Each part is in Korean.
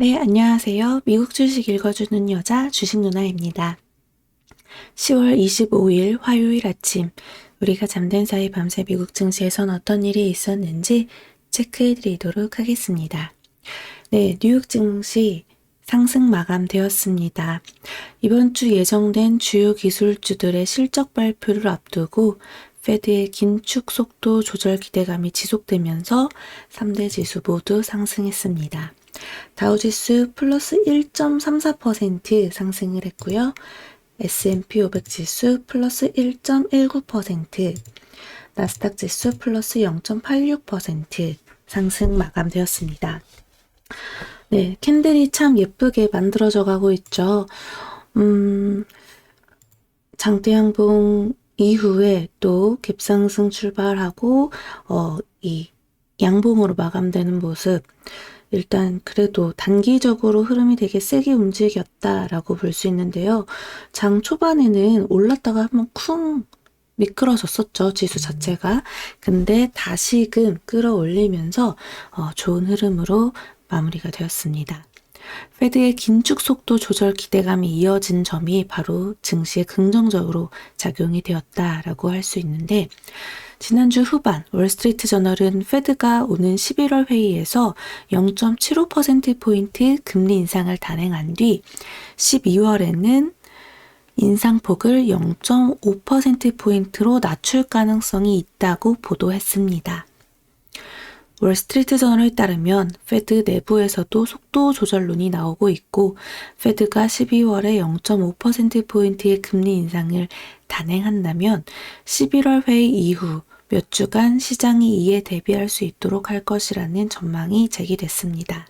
네, 안녕하세요. 미국 주식 읽어주는 여자 주식 누나입니다. 10월 25일 화요일 아침, 우리가 잠든 사이 밤새 미국 증시에선 어떤 일이 있었는지 체크해 드리도록 하겠습니다. 네, 뉴욕 증시 상승 마감되었습니다. 이번 주 예정된 주요 기술주들의 실적 발표를 앞두고 페드의 긴축 속도 조절 기대감이 지속되면서 3대 지수 모두 상승했습니다. 다우지수 플러스 1.34% 상승을 했고요. S&P 500 지수 플러스 1.19%, 나스닥 지수 플러스 0.86% 상승 마감되었습니다. 네, 캔들이 참 예쁘게 만들어져 가고 있죠. 음, 장대양봉 이후에 또 갭상승 출발하고, 어, 이 양봉으로 마감되는 모습. 일단 그래도 단기적으로 흐름이 되게 세게 움직였다라고 볼 수 있는데요. 장 초반에는 올랐다가 한번 쿵 미끄러졌었죠. 지수 자체가. 근데 다시금 끌어올리면서 어, 좋은 흐름으로 마무리가 되었습니다. 페드의 긴축 속도 조절 기대감이 이어진 점이 바로 증시에 긍정적으로 작용이 되었다라고 할 수 있는데 지난주 후반 월스트리트 저널은 페드가 오는 11월 회의에서 0.75%포인트 금리 인상을 단행한 뒤 12월에는 인상폭을 0.5%포인트로 낮출 가능성이 있다고 보도했습니다. 월스트리트 저널에 따르면 페드 내부에서도 속도 조절론이 나오고 있고 페드가 12월에 0.5%포인트의 금리 인상을 단행한다면 11월 회의 이후 몇 주간 시장이 이에 대비할 수 있도록 할 것이라는 전망이 제기됐습니다.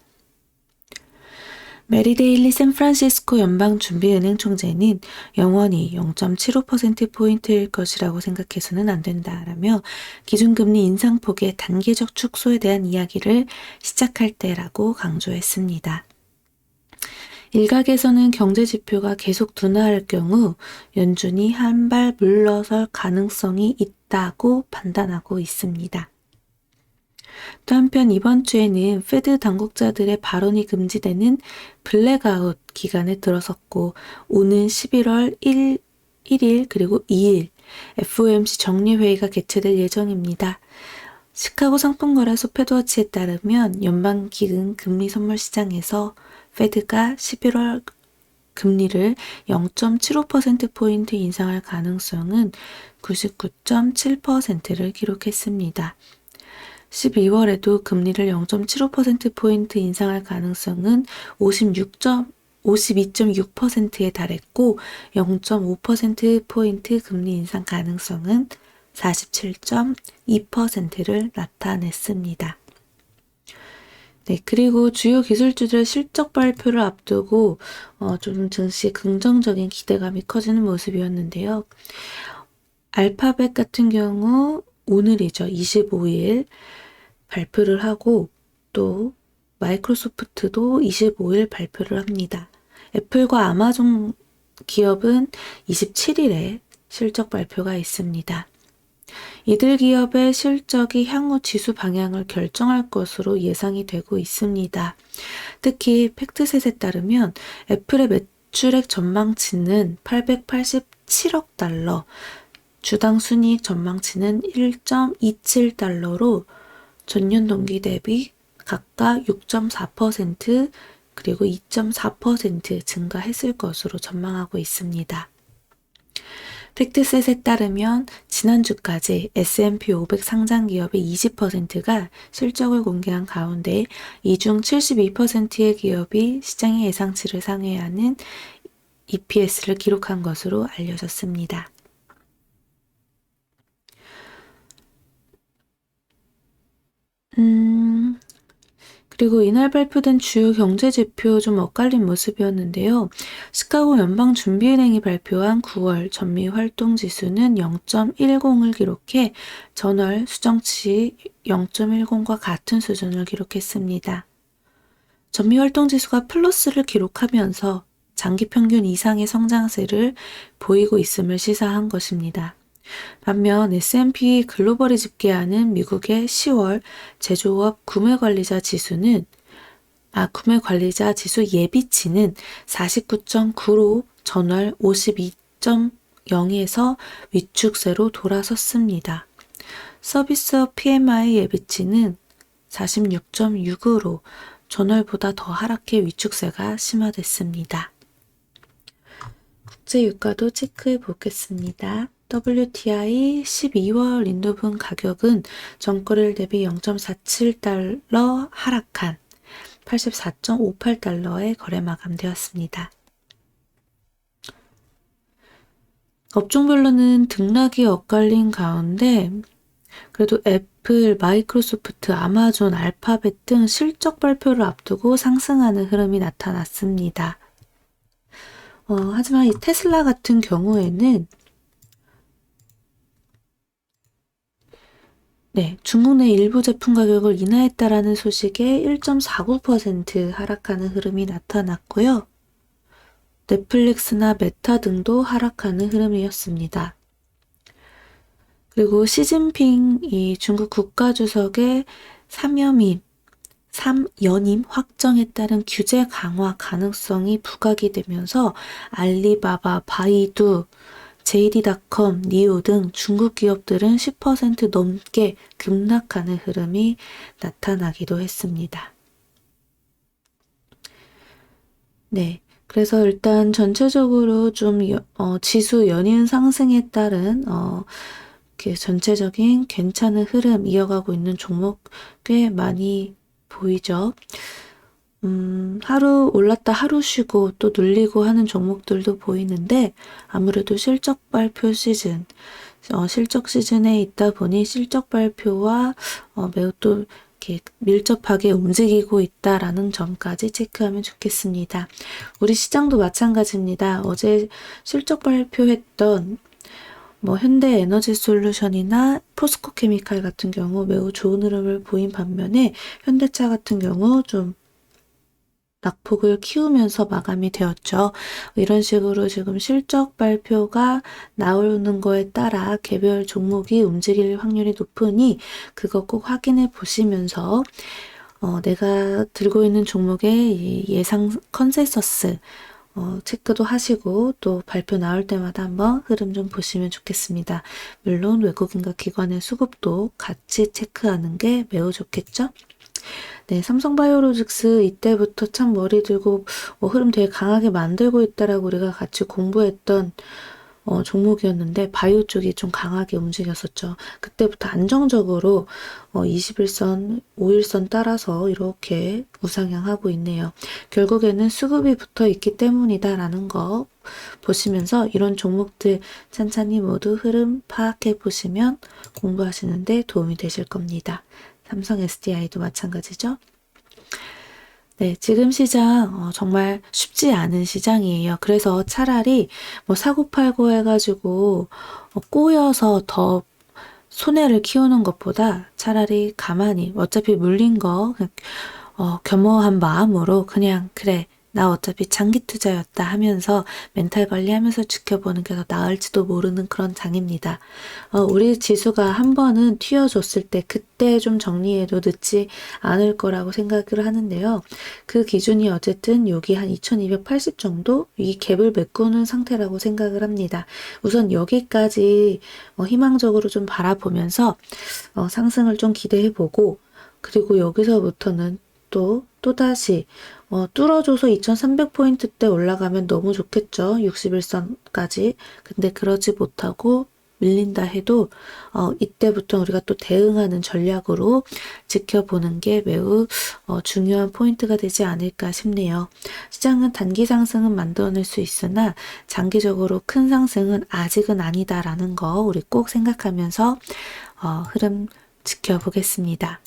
메리데일리 샌프란시스코 연방준비은행 총재는 영원히 0.75%포인트일 것이라고 생각해서는 안 된다라며 기준금리 인상폭의 단계적 축소에 대한 이야기를 시작할 때라고 강조했습니다. 일각에서는 경제 지표가 계속 둔화할 경우 연준이 한 발 물러설 가능성이 있다 고 판단하고 있습니다. 또 한편 이번 주에는 페드 당국자들의 발언이 금지되는 블랙아웃 기간에 들어섰고 오는 11월 1, 1일 그리고 2일 FOMC 정리회의가 개최될 예정입니다. 시카고 상품거래소 페드워치에 따르면 연방기금 금리 선물 시장에서 페드가 11월 금리를 0.75%포인트 인상할 가능성은 99.7%를 기록했습니다. 12월에도 금리를 0.75%포인트 인상할 가능성은 56. 52.6%에 달했고 0.5%포인트 금리 인상 가능성은 47.2%를 나타냈습니다. 네, 그리고 주요 기술주들의 실적 발표를 앞두고 어, 좀 증시에 긍정적인 기대감이 커지는 모습이었는데요. 알파벳 같은 경우 오늘이죠. 25일 발표를 하고 또 마이크로소프트도 25일 발표를 합니다. 애플과 아마존 기업은 27일에 실적 발표가 있습니다. 이들 기업의 실적이 향후 지수 방향을 결정할 것으로 예상이 되고 있습니다. 특히 팩트셋에 따르면 애플의 매출액 전망치는 887억 달러, 주당 순이익 전망치는 1.27달러로 전년 동기 대비 각각 6.4% 그리고 2.4% 증가했을 것으로 전망하고 있습니다. 팩트셋에 따르면 지난주까지 S&P 500 상장 기업의 20%가 실적을 공개한 가운데 이 중 72%의 기업이 시장의 예상치를 상회하는 EPS를 기록한 것으로 알려졌습니다. 음, 그리고 이날 발표된 주요 경제 지표 좀 엇갈린 모습이었는데요. 시카고 연방 준비은행이 발표한 9월 전미 활동 지수는 0.10을 기록해 전월 수정치 0.10과 같은 수준을 기록했습니다. 전미 활동 지수가 플러스를 기록하면서 장기 평균 이상의 성장세를 보이고 있음을 시사한 것입니다. 반면 S&P 글로벌이 집계하는 미국의 10월 제조업 구매관리자 지수는 아, 구매 관리자 지수 예비치는 49.9로 전월 52.0에서 위축세로 돌아섰습니다. 서비스업 PMI 예비치는 46.6으로 전월보다 더 하락해 위축세가 심화됐습니다. 국제 유가도 체크해 보겠습니다. WTI 12월 인도분 가격은 전거래일 대비 0.47달러 하락한 84.58달러에 거래 마감되었습니다. 업종별로는 등락이 엇갈린 가운데 그래도 애플, 마이크로소프트, 아마존, 알파벳 등 실적 발표를 앞두고 상승하는 흐름이 나타났습니다. 어, 하지만 이 테슬라 같은 경우에는 네, 중국 내 일부 제품 가격을 인하했다라는 소식에 1.49% 하락하는 흐름이 나타났고요. 넷플릭스나 메타 등도 하락하는 흐름이었습니다. 그리고 시진핑 이 중국 국가주석의 3연임, 3연임 확정에 따른 규제 강화 가능성이 부각이 되면서 알리바바, 바이두, JD.com, 니오 등 중국 기업들은 10% 넘게 급락하는 흐름이 나타나기도 했습니다. 네. 그래서 일단 전체적으로 좀 어, 지수 연이은 상승에 따른 어, 전체적인 괜찮은 흐름 이어가고 있는 종목 꽤 많이 보이죠. 음, 하루 올랐다 하루 쉬고 또 눌리고 하는 종목들도 보이는데 아무래도 실적 발표 시즌, 어, 실적 시즌에 있다 보니 실적 발표와 어, 매우 또 이렇게 밀접하게 움직이고 있다라는 점까지 체크하면 좋겠습니다. 우리 시장도 마찬가지입니다. 어제 실적 발표했던 뭐 현대 에너지 솔루션이나 포스코 케미칼 같은 경우 매우 좋은 흐름을 보인 반면에 현대차 같은 경우 좀 낙폭을 키우면서 마감이 되었죠. 이런 식으로 지금 실적 발표가 나오는 거에 따라 개별 종목이 움직일 확률이 높으니 그거 꼭 확인해 보시면서 어, 내가 들고 있는 종목의 예상 컨센서스 어, 체크도 하시고 또 발표 나올 때마다 한번 흐름 좀 보시면 좋겠습니다. 물론 외국인과 기관의 수급도 같이 체크하는 게 매우 좋겠죠? 네, 삼성바이오로직스 이때부터 참 머리 들고 뭐 흐름 되게 강하게 만들고 있다라고 우리가 같이 공부했던 어, 종목이었는데 바이오 쪽이 좀 강하게 움직였었죠. 그때부터 안정적으로 어, 21선, 5일선 따라서 이렇게 우상향하고 있네요. 결국에는 수급이 붙어 있기 때문이다라는 거 보시면서 이런 종목들 찬찬히 모두 흐름 파악해 보시면 공부하시는데 도움이 되실 겁니다. 삼성 SDI도 마찬가지죠. 네, 지금 시장 어, 정말 쉽지 않은 시장이에요. 그래서 차라리 뭐 사고팔고 해가지고 어, 꼬여서 더 손해를 키우는 것보다 차라리 가만히 어차피 물린 거 어, 겸허한 마음으로 그냥 그래 나 어차피 장기 투자였다 하면서 멘탈 관리하면서 지켜보는 게 더 나을지도 모르는 그런 장입니다. 어, 우리 지수가 한 번은 튀어줬을 때 그때 좀 정리해도 늦지 않을 거라고 생각을 하는데요. 그 기준이 어쨌든 여기 한 2280 정도 이 갭을 메꾸는 상태라고 생각을 합니다. 우선 여기까지 어, 희망적으로 좀 바라보면서 어, 상승을 좀 기대해보고 그리고 여기서부터는 또 또다시 어, 뚫어줘서 2300포인트대 올라가면 너무 좋겠죠. 61선까지. 근데 그러지 못하고 밀린다 해도 어, 이때부터 우리가 또 대응하는 전략으로 지켜보는 게 매우 어, 중요한 포인트가 되지 않을까 싶네요. 시장은 단기 상승은 만들어낼 수 있으나 장기적으로 큰 상승은 아직은 아니다라는 거 우리 꼭 생각하면서 어, 흐름 지켜보겠습니다.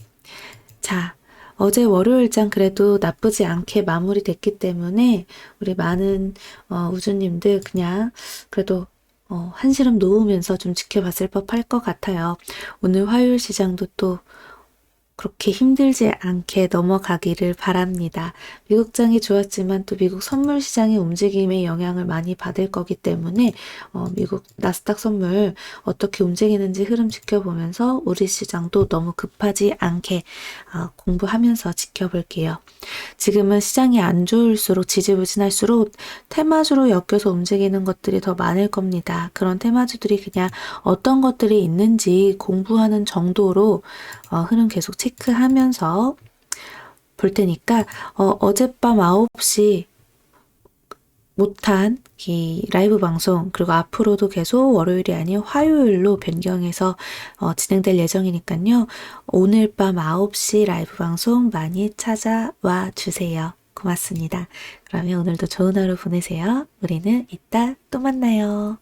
자, 어제 월요일장 그래도 나쁘지 않게 마무리됐기 때문에 우리 많은 어, 우주님들 그냥 그래도 어, 한시름 놓으면서 좀 지켜봤을 법할 것 같아요. 오늘 화요일 시장도 또 그렇게 힘들지 않게 넘어가기를 바랍니다. 미국장이 좋았지만 또 미국 선물 시장의 움직임에 영향을 많이 받을 거기 때문에 어, 미국 나스닥 선물 어떻게 움직이는지 흐름 지켜보면서 우리 시장도 너무 급하지 않게 어, 공부하면서 지켜볼게요. 지금은 시장이 안 좋을수록 지지부진할수록 테마주로 엮여서 움직이는 것들이 더 많을 겁니다. 그런 테마주들이 그냥 어떤 것들이 있는지 공부하는 정도로 어, 흐름 계속 체크하면서 볼 테니까 어, 어젯밤 9시 못한 이 라이브 방송 그리고 앞으로도 계속 월요일이 아닌 화요일로 변경해서 어, 진행될 예정이니까요. 오늘 밤 9시 라이브 방송 많이 찾아와 주세요. 고맙습니다. 그러면 오늘도 좋은 하루 보내세요. 우리는 이따 또 만나요.